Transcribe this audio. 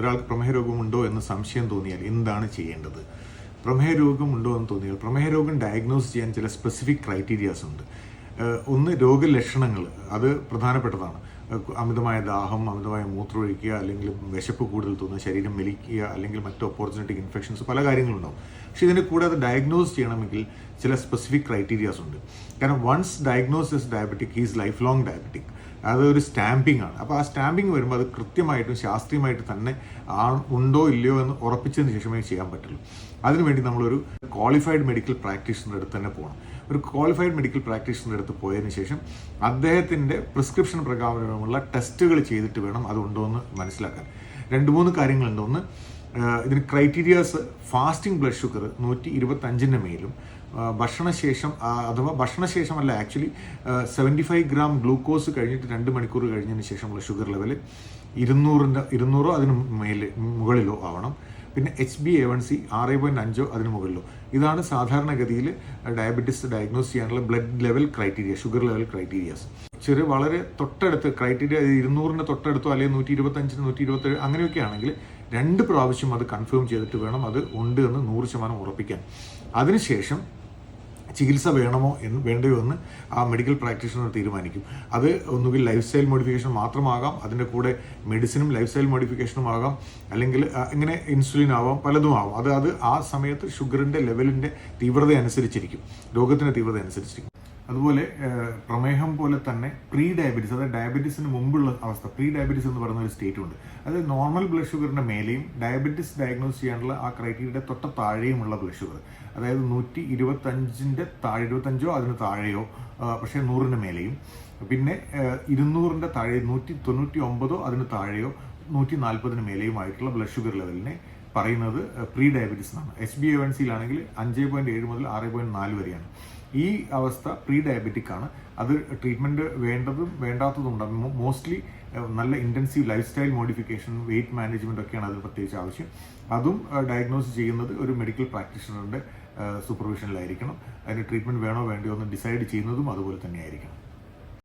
ഒരാൾക്ക് പ്രമേഹ രോഗമുണ്ടോ എന്ന് സംശയം തോന്നിയാൽ എന്താണ് ചെയ്യേണ്ടത്? പ്രമേഹരോഗമുണ്ടോ എന്ന് തോന്നിയാൽ പ്രമേഹരോഗം ഡയഗ്നോസ് ചെയ്യാൻ ചില സ്പെസിഫിക് ക്രൈറ്റീരിയാസ് ഉണ്ട്. ഒന്ന് രോഗലക്ഷണങ്ങൾ. അത് പ്രധാനപ്പെട്ടതാണ്. അമിതമായ ദാഹം അമിതമായ മൂത്രമൊഴിക്കുക അല്ലെങ്കിൽ വിശപ്പ് കൂടുതൽ തോന്നുക ശരീരം മെലിക്കുക അല്ലെങ്കിൽ മറ്റു ഓപ്പർച്യൂണിറ്റിക് ഇൻഫെക്ഷൻസ് പല കാര്യങ്ങളുണ്ടാവും. പക്ഷേ ഇതിനെ കൂടാതെ ഡയഗ്നോസ് ചെയ്യണമെങ്കിൽ ചില സ്പെസിഫിക് ക്രൈറ്റീരിയാസ് ഉണ്ട്. കാരണം once diagnosis diabetic is life long diabetic അതൊരു സ്റ്റാമ്പിംഗ് ആണ്. അപ്പോൾ ആ സ്റ്റാമ്പിംഗ് വരുമ്പോൾ അത് കൃത്യമായിട്ടും ശാസ്ത്രീയമായിട്ട് തന്നെ ആ ഉണ്ടോ ഇല്ലയോ എന്ന് ഉറപ്പിച്ചതിന് ശേഷമേ ചെയ്യാൻ പറ്റുള്ളൂ. അതിനുവേണ്ടി നമ്മളൊരു ക്വാളിഫൈഡ് മെഡിക്കൽ പ്രാക്ടീഷണറുടെ അടുത്ത് തന്നെ പോകണം. ഒരു ക്വാളിഫൈഡ് മെഡിക്കൽ പ്രാക്ടീഷണറുടെ അടുത്ത് പോയതിന് ശേഷം അദ്ദേഹത്തിന്റെ പ്രിസ്ക്രിപ്ഷൻ പ്രകാരമുള്ള ടെസ്റ്റുകൾ ചെയ്തിട്ട് വേണം അതുണ്ടോ എന്ന് മനസ്സിലാക്കാൻ. രണ്ട് മൂന്ന് കാര്യങ്ങളുണ്ട്. ഒന്ന് ഇതിന് ക്രൈറ്റീരിയാസ് ഫാസ്റ്റിംഗ് ബ്ലഡ് ഷുഗർ നൂറ്റി ഇരുപത്തഞ്ചിന്റെ മേലും ഭക്ഷണശേഷം അഥവാ ഭക്ഷണശേഷമല്ല actually seventy five gram glucose കഴിഞ്ഞിട്ട് രണ്ട് മണിക്കൂർ കഴിഞ്ഞതിന് ശേഷമുള്ള ഷുഗർ ലെവൽ ഇരുന്നൂറിന്റെ ഇരുന്നൂറോ അതിന് മേലെ മുകളിലോ ആവണം. പിന്നെ H B A one C ആറ് പോയിന്റ് അഞ്ചോ അതിന് മുകളിലോ. ഇതാണ് സാധാരണഗതിയിൽ ഡയബറ്റിസ് ഡയഗ്നോസ് ചെയ്യാനുള്ള blood level criteria sugar level criterias ചെറിയ വളരെ തൊട്ടടുത്ത് ക്രൈറ്റീരിയ ഇരുന്നൂറിന്റെ തൊട്ടടുത്തോ അല്ലെങ്കിൽ നൂറ്റി ഇരുപത്തഞ്ചിന് നൂറ്റി ഇരുപത്തേഴ് അങ്ങനെയൊക്കെ ആണെങ്കിൽ രണ്ട് പ്രാവശ്യം അത് കൺഫേം ചെയ്തിട്ട് വേണം അത് ഉണ്ട് എന്ന് നൂറ് ശതമാനം ഉറപ്പിക്കാൻ. അതിനുശേഷം ചികിത്സ വേണമോ എന്ന് വേണ്ടയോ എന്ന് ആ മെഡിക്കൽ പ്രാക്ടീഷണർ തീരുമാനിക്കും. അത് ഒന്നുകിൽ ലൈഫ് സ്റ്റൈൽ മോഡിഫിക്കേഷൻ മാത്രമാകാം അതിന്റെ കൂടെ മെഡിസിനും ലൈഫ് സ്റ്റൈൽ മോഡിഫിക്കേഷനും ആകാം അല്ലെങ്കിൽ ഇങ്ങനെ ഇൻസുലിൻ ആവാം പലതും ആവാം. അത് അത് ആ സമയത്ത് ഷുഗറിന്റെ ലെവലിന്റെ തീവ്രത അനുസരിച്ചിരിക്കും രോഗത്തിന്റെ തീവ്രത അനുസരിച്ചിരിക്കും അതുപോലെ പ്രമേഹം പോലെ തന്നെ പ്രീ ഡയബറ്റീസ് അതായത് ഡയബറ്റീസിന് മുമ്പുള്ള അവസ്ഥ പ്രീ ഡയബറ്റീസ് എന്ന് പറയുന്ന ഒരു സ്റ്റേറ്റ് ഉണ്ട്. അതായത് നോർമൽ ബ്ലഡ് ഷുഗറിന്റെ മേലെയും ഡയബറ്റീസ് ഡയഗ്നോസ് ചെയ്യാനുള്ള ആ ക്രൈറ്റീരിയയുടെ തൊട്ട താഴെയുമുള്ള ബ്ലഡ് ഷുഗർ അതായത് നൂറ്റി ഇരുപത്തഞ്ചിന്റെ താഴെ ഇരുപത്തഞ്ചോ അതിന് താഴെയോ പക്ഷേ നൂറിന് മേലെയും. പിന്നെ ഇരുന്നൂറിന്റെ താഴെ നൂറ്റി തൊണ്ണൂറ്റി ഒമ്പതോ അതിന് താഴെയോ നൂറ്റി നാൽപ്പതിന് മേലെയുമായിട്ടുള്ള ബ്ലഡ് ഷുഗർ ലെവലിനെ പറയുന്നത് പ്രീ ഡയബറ്റീസ് എന്നാണ്. എച്ച് ബി എ വൺ സിയിലാണെങ്കിൽ അഞ്ച് പോയിന്റ് ഏഴ് മുതൽ ആറ് പോയിന്റ് നാല് വരെയാണ്. ഈ അവസ്ഥ പ്രീ ഡയബറ്റിക് ആണ് അത് ട്രീറ്റ്മെന്റ് വേണ്ടതും വേണ്ടാത്തതും ഉണ്ടാകും മോസ്റ്റ്ലി നല്ല intensive lifestyle modification weight management ഒക്കെയാണ് അതിൽ പ്രത്യേകിച്ച് ആവശ്യം. അതും ഡയഗ്നോസ് ചെയ്യുന്നത് ഒരു മെഡിക്കൽ പ്രാക്ടീഷണറിന്റെ സൂപ്പർവിഷനിലായിരിക്കണം അതിന് ട്രീറ്റ്മെന്റ് വേണോ വേണ്ടയോ എന്ന് ഡിസൈഡ് ചെയ്യുന്നതും അതുപോലെ തന്നെയായിരിക്കണം.